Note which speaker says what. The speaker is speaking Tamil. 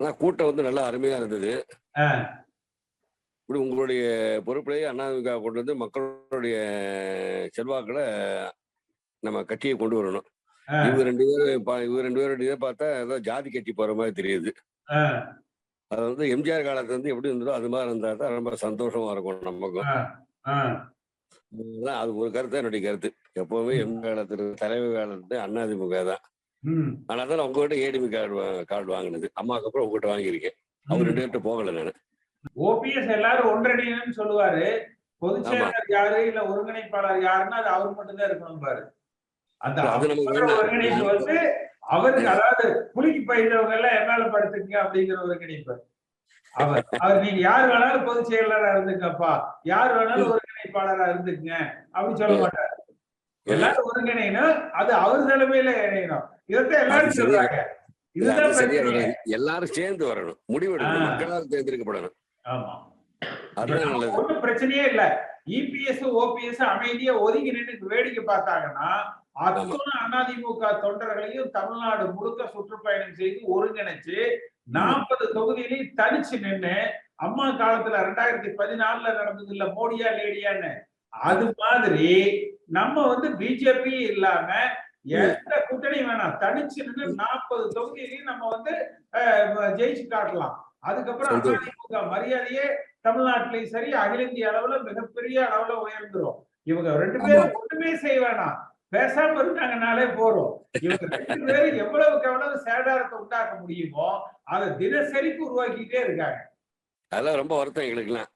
Speaker 1: ஆனா கூட்டம் வந்து நல்லா அருமையா இருந்தது. இப்படி உங்களுடைய பொறுப்பிலேயே அண்ணாதிமுக கொண்டு வந்து மக்களுடைய செல்வாக்களை நம்ம கட்சியை கொண்டு வரணும். இவங்க ரெண்டு பேரும் இவங்க ரெண்டு பேருடைய இதை பார்த்தா ஏதோ ஜாதி கட்சி போற மாதிரி தெரியுது. அது வந்து எம்ஜிஆர் காலத்துல இருந்து எப்படி இருந்ததோ அது மாதிரி இருந்தா தான் ரொம்ப சந்தோஷமா இருக்கும் நமக்கும். அது ஒரு கருத்து என்னுடைய கருத்து. எப்பவுமே எம்ஜிஆர் காலத்துல தலைவர் காலத்துல அண்ணாதிமுக தான்.
Speaker 2: ம்,
Speaker 1: ஆனா தான் உங்ககிட்ட ஏடிமி கார்டு கார்டு வாங்கினது. அம்மாவுக்கு அப்புறம் உங்ககிட்ட வாங்கியிருக்கேன். பேர்கிட்ட போகல நான்.
Speaker 2: ஓபிஎஸ் எல்லாரும் ஒன்றிணையணும்னு சொல்லுவாரு. பொதுச். செயலாளர் யாரு இல்ல ஒருங்கிணைப்பாளர் யாருன்னா அது அவர் மட்டும் தான் இருக்கணும் பாரு. அந்த. ஒருங்கிணைப்பு வந்து அவருக்கு அதாவது புலிக்கு பயின்றவங்க எல்லாம் என் மேல படுத்துங்க அப்படிங்கிற ஒருங்கிணைப்பு. அவர் அவர் நீங்க யார் வேணாலும் பொதுச் செயலாளரா இருந்துக்கப்பா யார் வேணாலும் ஒருங்கிணைப்பாளரா இருந்துக்குங்க. அப்படி சொல்ல மாட்டாரு. எல்லாரும் ஒருங்கிணையணும் அது அவர் தலைமையில இணையணும். இதைத்தான் எல்லாரும் சொல்றாங்க.
Speaker 1: எல்லாரும் சேர்ந்து வரணும். முடிவெடுக்கணும். மக்களால் தேர்ந்தெடுக்கப்படணும்.
Speaker 2: ஆமா.
Speaker 1: அதுதான் நல்லது.
Speaker 2: ஒண்ணும் பிரச்சனையே இல்ல. இபிஎஸ் ஓபிஎஸ் அமைதியா ஒதுங்கி நின்று வேடிக்கை பார்த்தாங்கன்னா அத்தனை அதிமுக தொண்டர்களையும் தமிழ்நாடு முழுக்க சுற்றுப்பயணம் செய்து ஒருங்கிணைச்சு நாற்பது தொகுதியிலையும் தனிச்சு நின்னு அம்மா காலத்துல ரெண்டாயிரத்தி பதினாலுல நடந்தது இல்ல மோடியா லேடியான்னு. அது மாதிரி நம்ம வந்து பிஜேபி இல்லாம எந்த கூட்டணி வேணாம். தனிச்சு நின்று நாற்பது தொகுதியிலையும் நம்ம வந்து ஜெயிச்சு காட்டலாம். அதுக்கப்புறம். அதிமுக மரியாதையே தமிழ்நாட்டிலையும் சரி அகில இந்திய அளவுல மிகப்பெரிய அளவுல உயர்ந்துரும். இவங்க ரெண்டு பேரும் ஒண்ணுமே செய்ய வேணாம். பேசாம இருக்காங்கனாலே போறோம் இவங்க ரெண்டு பேரும் எவ்வளவுக்கு எவ்வளவு சேதாரத்தை உண்டாக்க முடியுமோ அதை தினசரிக்கு உருவாக்கிட்டே இருக்காங்க.
Speaker 1: அதெல்லாம் ரொம்ப வருத்தம் எங்களுக்குலாம்